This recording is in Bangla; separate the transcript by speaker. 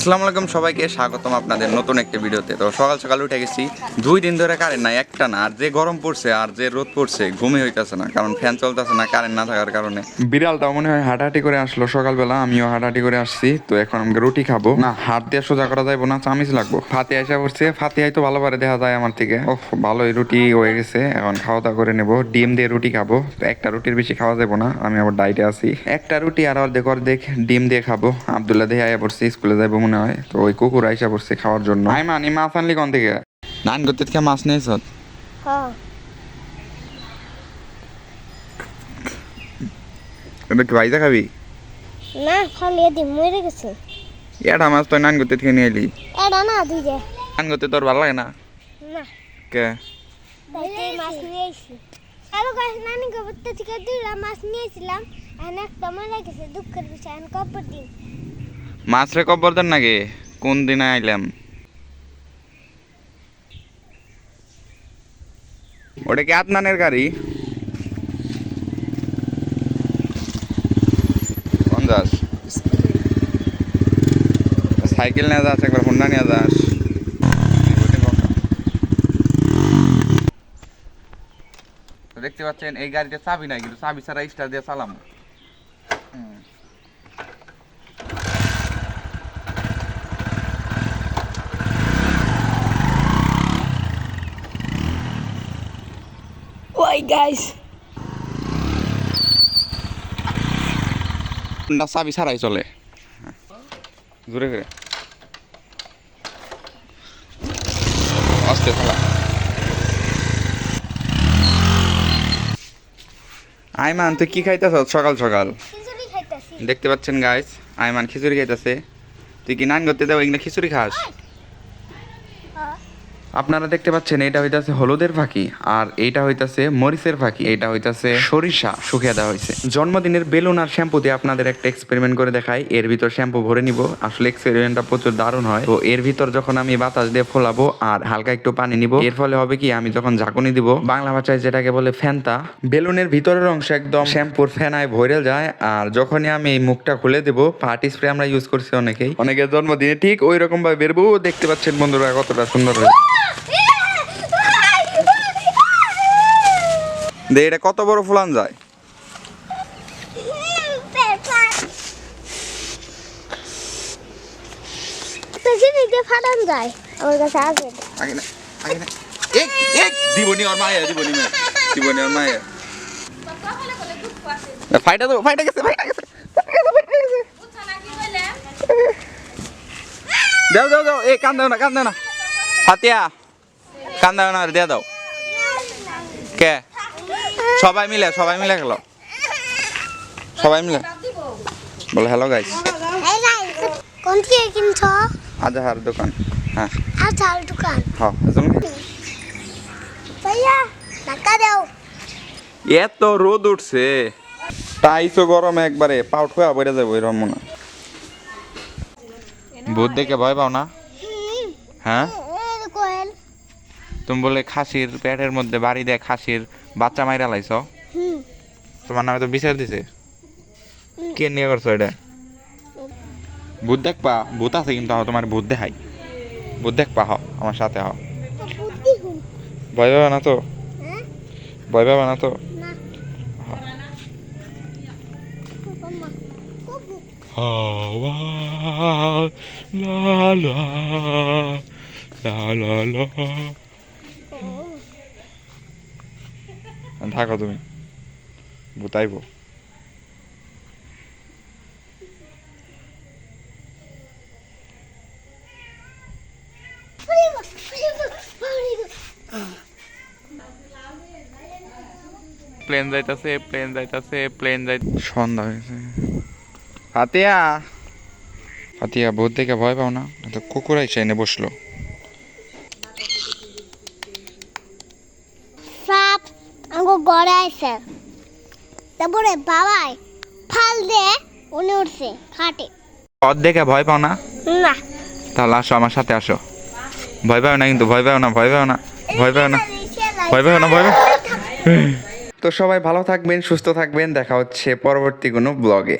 Speaker 1: আসসালামু আলাইকুম সবাইকে স্বাগতম আপনাদের নতুন একটি ভিডিওতে। তো সকাল সকাল উঠে গেছি দুই দিন ধরে কারেন্ট নাই একটা না। আর যে গরম পড়ছে আর যে রোদ পড়ছে ঘুমই হইতাছে না কারণ ফ্যান চলতেছে না কারেন্ট না থাকার কারণে। বিড়ালটাও মনে হয় হাঁটাহাঁটি করে আসলো সকালবেলা আমিও হাঁটাহাঁটি করে আসছি। তো এখন আমাকে রুটি খাব। না হাত দিয়ে সোজা করা যাইবো না চামিচ লাগবো। ফাতে আসা পড়ছে ফাতে তো ভালোভাবে দেখা যায় আমার থেকে। ও ভালোই রুটি হয়ে গেছে এখন খাওয়া দাওয়া করে নেব। ডিম দিয়ে রুটি খাব তো একটা রুটির বেশি খাওয়া যাব না আমি আবার ডাইটে আছি। একটা রুটি আর অর্ধেক অর্ধেক ডিম দিয়ে খাব। আবদুল্লাহ দিয়ে আয়া পড়ছে স্কুলে যাইবো মনে হয়। তো ওই কুকুর আইসা পড়ছে খাওয়ার জন্য। আই মানি মাছ আনলি কোন থেকে? নান করতে থেকে মাছ নিয়েছ?
Speaker 2: হ্যাঁ
Speaker 1: এটা কি ভাইজা খাবি?
Speaker 2: না ফালিয়ে দি মরে গেছে।
Speaker 1: এটা মাছ তো নান করতে থেকে নিয়ে এলি
Speaker 2: এটা না দুই যে।
Speaker 1: নান করতে তোর ভালো লাগে না?
Speaker 2: না।
Speaker 1: কে?
Speaker 2: তাইতে মাছ নিয়ে এসেছি আরও গাছ নানি কবরটা থেকে দুইটা মাছ নিয়েছিলাম। এখন একটা মরে গেছে দুঃখের বিষয় এখন কবর দিন।
Speaker 1: মাছ রে কব্বর দেন নাকি? কোন দিনে আইলাম? ওটা কি আদনানের গাড়ি? যাস? সাইকেল নিয়ে যাস, একবার হোন্ডা নিয়ে যাস। দেখতে পাচ্ছেন, এই গাড়িতে চাবি নাই, কিন্তু চাবি ছাড়া স্টার দিয়ে চালাম।
Speaker 2: ওই গাইস
Speaker 1: না চাবি ছাড়াই চলে। জোরে করে। আস্তে চালা আইমান তুই কি খাইতেছ সকাল সকাল?
Speaker 2: খিচুড়ি খাইতাছি।
Speaker 1: দেখতে পাচ্ছেন গাইস আইমান খিচুড়ি খাইতেছে। তুই কি নান করতে দেবো এগুলো খিচুড়ি খাস? আপনারা দেখতে পাচ্ছেন, এটা হইতাছে হলুদের ফাঁকি আর এইটা হইতাছে মরিচের ফাঁকি। এটা হইতাছে সরিষা, শুকিয়ে দেওয়া হয়েছে জন্মদিনের বেলুন আর শ্যাম্পু দিয়ে আপনাদের একটা এক্সপেরিমেন্ট করে দেখাই। এর ভিতর শ্যাম্পু ভরে নিব। আসলে এক্সপেরিমেন্টটা প্রচুর দারুণ হয়। তো এর ভিতর যখন আমি বাতাস দিয়ে ফোলাবো আর হালকা একটু পানি নিব, এর ফলে হবে কি, আমি যখন ঝাঁকুনি দিব, বাংলা ভাষায় যেটাকে বলে ফ্যানটা, বেলুনের ভিতরের অংশ একদম শ্যাম্পুর ফেনায় ভরে যায় আর যখনই আমি মুখটা খুলে দেবো পার্টি স্প্রে আমরা ইউজ করছি অনেকেই। অনেকের জন্মদিনে ঠিক ওই রকম ভাবে বেরবো। দেখতে পাচ্ছেন বন্ধুরা কতটা সুন্দর হয়েছে। দে এটা কত বড় ফুলান যায়
Speaker 2: ফাটান যায় আমার কাছে আছে
Speaker 1: আগে না আগে না। এক এক দিবনি ওর মায়া দিবনি মে দিবনি ওর মায়া। ফাইটা তো ফাইটা গেছে ফাইটা গেছে ফাইটা গেছে, ফাইটা গেছে। দাও দাও দাও এ কান দাও না কান দাও না। ফাতিয়া কান দাও না দিয়ে দাও। কে? সবাই মিলে সবাই মিলে গেল সবাই মিলে। বলে হ্যালো গাইস
Speaker 2: কোন থেকে কিনছ
Speaker 1: আজাহার দোকান হ্যাঁ।
Speaker 2: আচ্ছা দোকান
Speaker 1: হ্যাঁ এজন
Speaker 2: ভাইয়া টাকা দাও
Speaker 1: এত রোদ উঠছে। টাইসও গরম একবারে পাউট হয়ে বেড়ে যাব এরকম মনে। ভূত দেখে ভয় পাও না? হ্যাঁ?
Speaker 2: কোয়েল।
Speaker 1: তুমি বলে খাসির পেটের মধ্যে বাড়ি দেয় খাসির বাচ্চা মাইরা লাইছ? তোমার নামে তো বিচার দিছে। কে নিয়ে করছ এটা? ভূত দেখবা ভূত আছে কিন্তু তোমার ভূত দেখাই ভূত দেখবা হ আমার সাথে হ। ভয় পাবে না তো?
Speaker 2: হ্যাঁ?
Speaker 1: ভয় পাবে না তো? হাওয়া লা লা। লা লা থাকো তুমি। ভূতাইব প্লেন যাইতাছে প্লেন যাইতাছে প্লেন যাই সন্ধ্যা হয়েছে। ফাতিয়া! ফাতিয়া ভূত দেখে ভয় পাও না। তো কুকুর এসে এনে বসল।
Speaker 2: আইছে তারপরে বাবাই ফাল দিয়ে উনি উঠছে খাটে
Speaker 1: পথ দেখে ভয় পাও না?
Speaker 2: না।
Speaker 1: তাহলে আসো আমার সাথে আসো। ভয় পাও না কিন্তু ভয় পাও না ভয় পাও না ভয় পাও না ভয় পাও না ভয় পাও তো সবাই ভালো থাকবেন সুস্থ থাকবেন দেখা হচ্ছে পরবর্তী কোনো ব্লগে